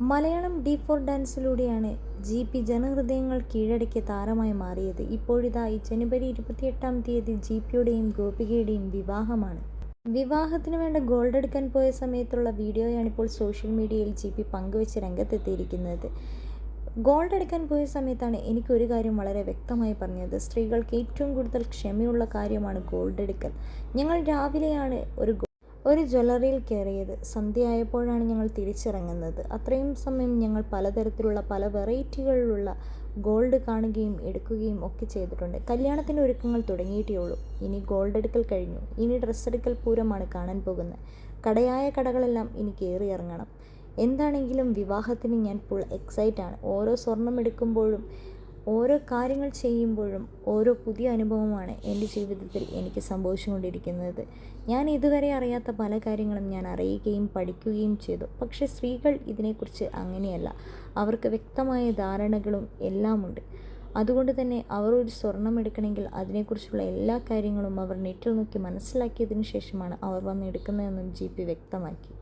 Malayalam D four ഡാൻസിലൂടെയാണ് G P ജനഹൃദയങ്ങൾ കീഴടക്കിയ താരമായി മാറിയത്. ഇപ്പോഴിതാ ഈ ജനുവരി ഇരുപത്തിയെട്ടാം തീയതി ജി പിയുടെയും ഗോപികയുടെയും വിവാഹമാണ്. വിവാഹത്തിന് വേണ്ട ഗോൾഡ് എടുക്കാൻ പോയ സമയത്തുള്ള വീഡിയോയാണ് ഇപ്പോൾ സോഷ്യൽ മീഡിയയിൽ ജി പി പങ്കുവെച്ച് രംഗത്തെത്തിയിരിക്കുന്നത്. ഗോൾഡ് എടുക്കാൻ പോയ സമയത്താണ് എനിക്കൊരു കാര്യം വളരെ വ്യക്തമായി പറഞ്ഞത്. സ്ത്രീകൾക്ക് ഏറ്റവും കൂടുതൽ ക്ഷമയുള്ള കാര്യമാണ് ഗോൾഡ് എടുക്കൽ. ഞങ്ങൾ രാവിലെയാണ് ഒരു ഒരു ജ്വല്ലറിയിൽ കയറിയത്. സന്ധ്യയായപ്പോഴാണ് ഞങ്ങൾ തിരിച്ചിറങ്ങുന്നത്. അത്രയും സമയം ഞങ്ങൾ പലതരത്തിലുള്ള പല വെറൈറ്റികളിലുള്ള ഗോൾഡ് കാണുകയും എടുക്കുകയും ഒക്കെ ചെയ്തിട്ടുണ്ട്. കല്യാണത്തിന്റെ ഒരുക്കങ്ങൾ തുടങ്ങിയിട്ടേ ഉള്ളൂ. ഇനി ഗോൾഡ് എടുക്കൽ കഴിഞ്ഞു. ഇനി ഡ്രസ്സ് എടുക്കൽ പൂരമാണ് കാണാൻ പോകുന്നത്. കടയായ കടകളെല്ലാം ഇനി കയറി ഇറങ്ങണം. എന്താണെങ്കിലും വിവാഹത്തിന് ഞാൻ ഫുൾ എക്സൈറ്റാണ് ഓരോ സ്വർണം എടുക്കുമ്പോഴും ഓരോ കാര്യങ്ങൾ ചെയ്യുമ്പോഴും ഓരോ പുതിയ അനുഭവമാണ് എന്റെ ജീവിതത്തിൽ എനിക്ക് സംഭവിച്ചുകൊണ്ടിരിക്കുന്നത്. ഞാൻ ഇതുവരെ അറിയാത്ത പല കാര്യങ്ങളും ഞാൻ അറിയുകയും പഠിക്കുകയും ചെയ്തു. പക്ഷേ സ്ത്രീകൾ ഇതിനെക്കുറിച്ച് അങ്ങനെയല്ല. അവർക്ക് വ്യക്തമായ ധാരണകളും എല്ലാമുണ്ട്. അതുകൊണ്ട് തന്നെ അവർ ഒരു സ്വർണം എടുക്കണമെങ്കിൽ അതിനെക്കുറിച്ചുള്ള എല്ലാ കാര്യങ്ങളും അവർ നെറ്റിൽ നോക്കി മനസ്സിലാക്കിയതിനു ശേഷമാണ് അവർ വന്ന് എടുക്കുന്നതെന്നും ജി പി വ്യക്തമാക്കി.